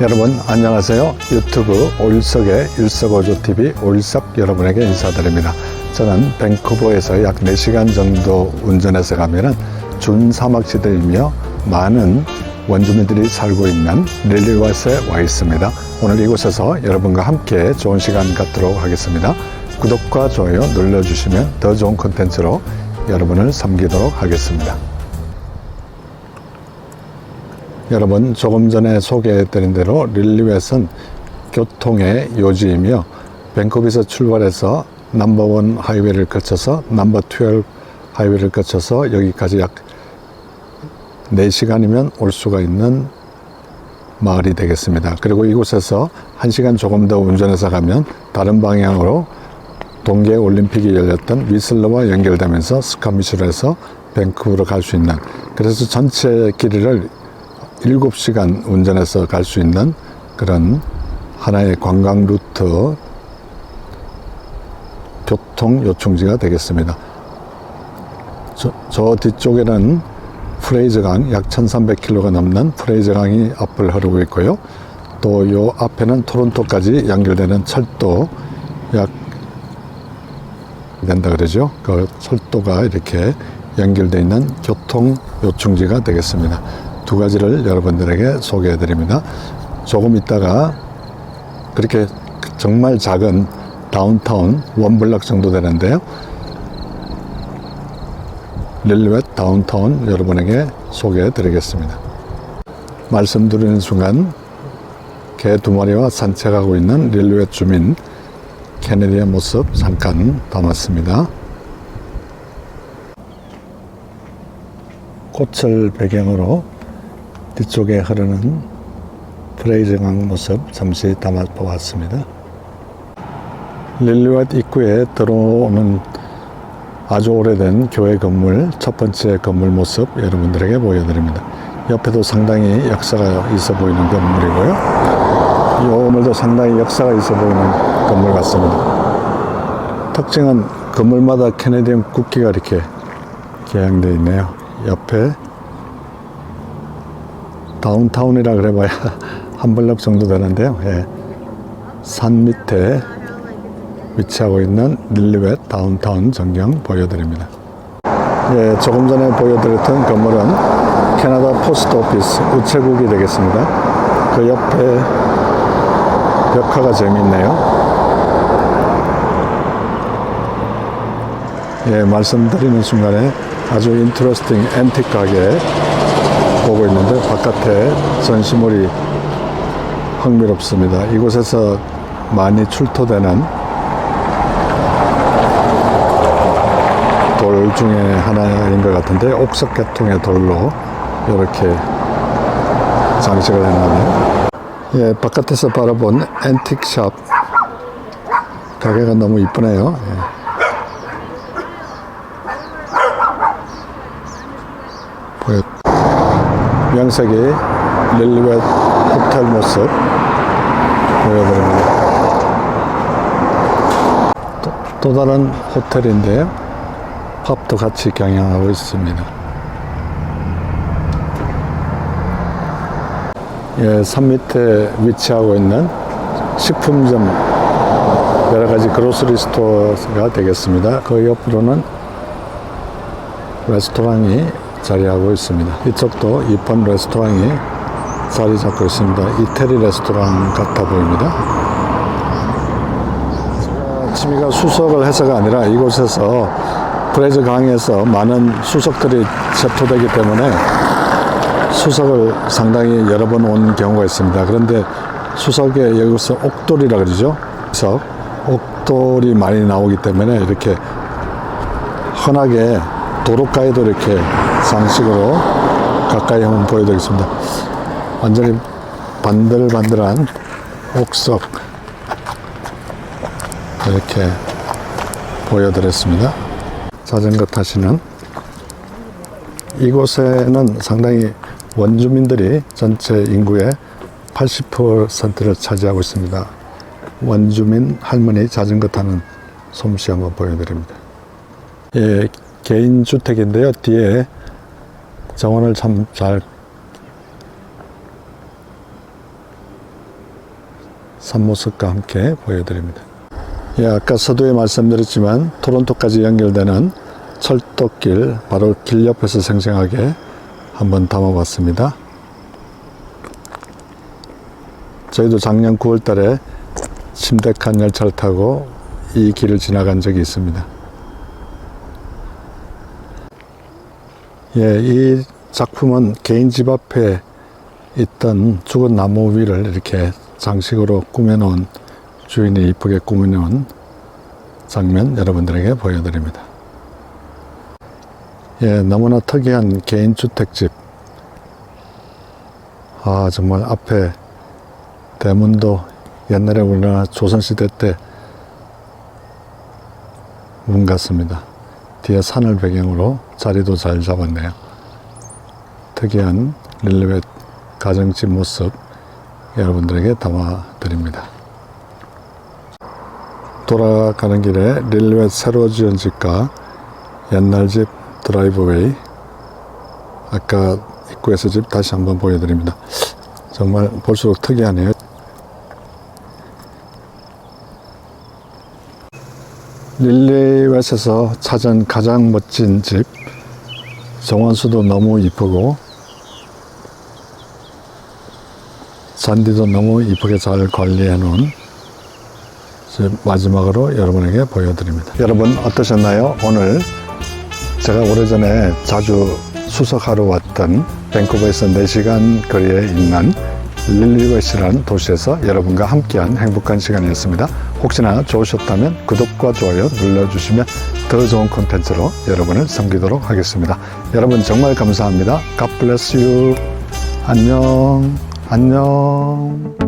여러분 안녕하세요. 유튜브 올석의 일석오조TV 올석 여러분에게 인사드립니다. 저는 밴쿠버에서 약 4시간 정도 운전해서 가면은 준사막지대이며 많은 원주민들이 살고 있는 릴리왓에 와 있습니다. 오늘 이곳에서 여러분과 함께 좋은 시간 갖도록 하겠습니다. 구독과 좋아요 눌러주시면 더 좋은 콘텐츠로 여러분을 섬기도록 하겠습니다. 여러분 조금 전에 소개해드린 대로 릴리웨스는 교통의 요지이며 밴쿠버에서 출발해서 넘버원 하이웨이를 거쳐서 넘버 12 하이웨이를 거쳐서 여기까지 약 4시간이면 올 수가 있는 마을이 되겠습니다. 그리고 이곳에서 1시간 조금 더 운전해서 가면 다른 방향으로 동계 올림픽이 열렸던 위슬러와 연결되면서 스카미슈에서 밴쿠버로 갈 수 있는 그래서 전체 길이를 7시간 운전해서 갈 수 있는 그런 하나의 관광 루트 교통 요충지가 되겠습니다. 저, 저 뒤쪽에는 프레이저 강, 약 1300km가 넘는 프레이저 강이 앞을 흐르고 있고요. 또 요 앞에는 토론토까지 연결되는 철도 약 된다 그러죠. 그 철도가 이렇게 연결되어 있는 교통 요충지가 되겠습니다. 두 가지를 여러분들에게 소개해 드립니다. 조금 있다가 그렇게 정말 작은 다운타운 원블럭 정도 되는데요. 릴리웨트 다운타운 여러분에게 소개해 드리겠습니다. 말씀드리는 순간 개 두 마리와 산책하고 있는 릴리웨트 주민 케네디의 모습 잠깐 담았습니다. 꽃을 배경으로 뒤쪽에 흐르는 프레이즈강 모습 잠시 담아 보았습니다. 릴리왓 입구에 들어오는 아주 오래된 교회 건물 첫 번째 건물 모습 여러분들에게 보여드립니다. 옆에도 상당히 역사가 있어 보이는 건물이고요. 이 건물도 상당히 역사가 있어 보이는 건물 같습니다. 특징은 건물마다 캐네디언 국기가 이렇게 개양되어 있네요. 옆에 다운타운이라 그래봐야 한 블럭 정도 되는데요. 예. 산 밑에 위치하고 있는 릴리웨트 다운타운 전경 보여드립니다. 예, 조금 전에 보여드렸던 건물은 캐나다 포스트 오피스 우체국이 되겠습니다. 그 옆에 벽화가 재미있네요. 예, 말씀드리는 순간에 아주 인트러스팅 앤틱 가게 보고 있는데 바깥에 전시물이 흥미롭습니다. 이곳에서 많이 출토되는 돌 중에 하나인 것 같은데 옥석 계통의 돌로 이렇게 장식을 해놨네요. 예, 바깥에서 바라본 앤틱 샵 가게가 너무 이쁘네요. 예. 보여 명색이 릴리웨트 호텔 모습 보여드립니다. 또, 또 다른 호텔인데요. 팝도 같이 경영하고 있습니다. 예, 산 밑에 위치하고 있는 식품점 여러 가지 그로스리 스토어가 되겠습니다. 그 옆으로는 레스토랑이 자리하고 있습니다. 이쪽도 이쁜 레스토랑이 자리 잡고 있습니다. 이태리 레스토랑 같아 보입니다. 취미가 수석을 해서가 아니라 이곳에서 브레즈 강에서 많은 수석들이 체포되기 때문에 수석을 상당히 여러 번 온 경우가 있습니다. 그런데 수석에 여기서 옥돌이라 그러죠. 수석, 옥돌이 많이 나오기 때문에 이렇게 흔하게 도로가에도 이렇게 장식으로 가까이 한번 보여드리겠습니다. 완전히 반들반들한 옥석 이렇게 보여드렸습니다. 자전거 타시는 이곳에는 상당히 원주민들이 전체 인구의 80%를 차지하고 있습니다. 원주민 할머니 자전거 타는 솜씨 한번 보여드립니다. 예, 개인 주택인데요. 뒤에 정원을 참 잘 산모습과 함께 보여드립니다. 예, 아까 서두에 말씀드렸지만 토론토까지 연결되는 철도길 바로 길 옆에서 생생하게 한번 담아봤습니다. 저희도 작년 9월 달에 침대칸 열차를 타고 이 길을 지나간 적이 있습니다. 예, 이 작품은 개인 집 앞에 있던 죽은 나무 위를 이렇게 장식으로 꾸며놓은 주인이 이쁘게 꾸며놓은 장면 여러분들에게 보여드립니다. 예, 너무나 특이한 개인 주택집. 아, 정말 앞에 대문도 옛날에 우리나라 조선시대 때 문 같습니다. 뒤에 산을 배경으로 자리도 잘 잡았네요. 특이한 릴리벳 가정집 모습 여러분들에게 담아드립니다. 돌아가는 길에 릴리벳 새로 지은 집과 옛날 집 드라이브웨이 아까 입구에서 집 다시 한번 보여드립니다. 정말 볼수록 특이하네요. 릴리웨스에서 찾은 가장 멋진 집 정원수도 너무 이쁘고 잔디도 너무 이쁘게 잘 관리해 놓은 집 마지막으로 여러분에게 보여드립니다. 여러분 어떠셨나요? 오늘 제가 오래전에 자주 수석하러 왔던 밴쿠버에서 4시간 거리에 있는 릴리웨스라는 도시에서 여러분과 함께한 행복한 시간이었습니다. 혹시나 좋으셨다면 구독과 좋아요 눌러주시면 더 좋은 콘텐츠로 여러분을 섬기도록 하겠습니다. 여러분 정말 감사합니다. God bless you. 안녕. 안녕.